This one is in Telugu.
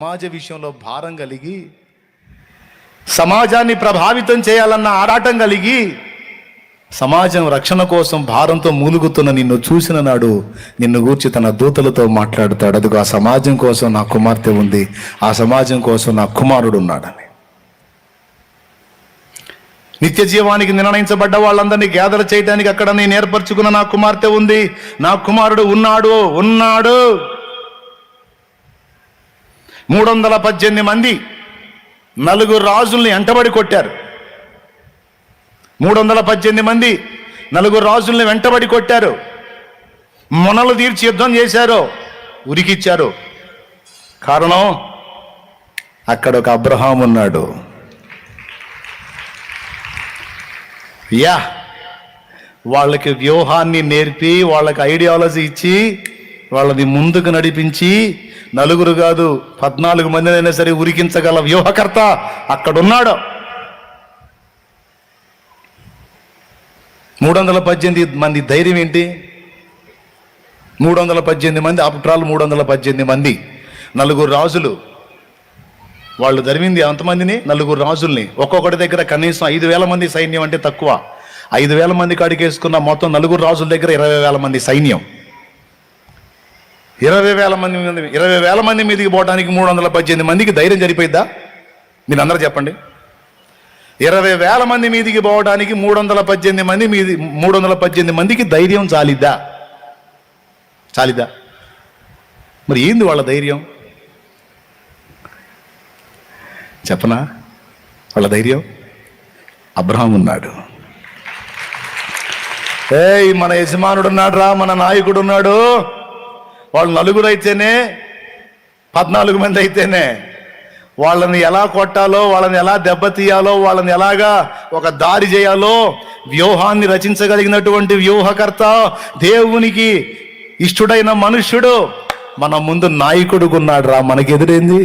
సమాజ విషయంలో భారం కలిగి సమాజాన్ని ప్రభావితం చేయాలన్న ఆరాటం కలిగి సమాజం రక్షణ కోసం భారంతో మూలుగుతున్న నిన్ను చూసిన నాడు నిన్ను గూర్చి తన దూతలతో మాట్లాడతాడు. అదిగో ఆ సమాజం కోసం నా కుమార్తె ఉంది. ఆ సమాజం కోసం నా కుమారుడు ఉన్నాడని నిత్య జీవానికి నిర్ణయించబడ్డ వాళ్ళందరినీ గ్యాదర్ చేయడానికి అక్కడ నేను ఏర్పరచుకున్న నా కుమార్తె ఉంది. నా కుమారుడు ఉన్నాడు ఉన్నాడు. మూడు వందల పద్దెనిమిది మంది నలుగురు రాజుల్ని వెంటబడి కొట్టారు. మూడు వందల పద్దెనిమిది మంది నలుగురు రాజుల్ని వెంటబడి కొట్టారు. మొనలు తీర్చి యుద్ధం చేశారు. ఉరికిచ్చారు. కారణం అక్కడ ఒక అబ్రహాం ఉన్నాడు. యా వాళ్ళకి వ్యూహాన్ని నేర్పి వాళ్ళకి ఐడియాలజీ ఇచ్చి వాళ్ళని ముందుకు నడిపించి నలుగురు కాదు పద్నాలుగు మంది అయినా సరే ఉరికించగల వ్యూహకర్త అక్కడున్నాడు. మూడు వందల పద్దెనిమిది మంది ధైర్యం ఏంటి? మూడు వందల పద్దెనిమిది మంది అప్ట్రాలు మూడు వందల పద్దెనిమిది మంది. నలుగురు రాజులు. వాళ్ళు ధరిమింది ఎంతమందిని? నలుగురు రాజుల్ని. ఒక్కొక్కటి దగ్గర కనీసం ఐదు వేల మంది సైన్యం అంటే తక్కువ. ఐదు వేల మంది కాడికేసుకున్న మొత్తం నలుగురు రాజుల దగ్గర ఇరవై వేల మంది సైన్యం. ఇరవై వేల మంది మీద ఇరవై వేల మంది మీదకి పోవడానికి మూడు వందల పద్దెనిమిది మందికి ధైర్యం సరిపోయిద్దా మీరు అందరూ చెప్పండి. ఇరవై వేల మంది మీదికి పోవడానికి మూడు వందల పద్దెనిమిది మంది మీది మూడు వందల పద్దెనిమిది మందికి ధైర్యం చాలిద్దా? చాలిద్దా? మరి ఏంది వాళ్ళ ధైర్యం? చెప్పనా? వాళ్ళ ధైర్యం? అబ్రహం ఉన్నాడు. ఏయ్ మన యజమానుడు ఉన్నాడు రా మన నాయకుడు ఉన్నాడు. వాళ్ళు నలుగురు అయితేనే పద్నాలుగు మంది అయితేనే వాళ్ళని ఎలా కొట్టాలో వాళ్ళని ఎలా దెబ్బతీయాలో వాళ్ళని ఎలాగా ఒక దారి చేయాలో వ్యూహాన్ని రచించగలిగినటువంటి వ్యూహకర్త దేవునికి ఇష్టడైన మనుష్యుడు మన ముందు నాయకుడుకున్నాడు రా మనకి ఎదురైంది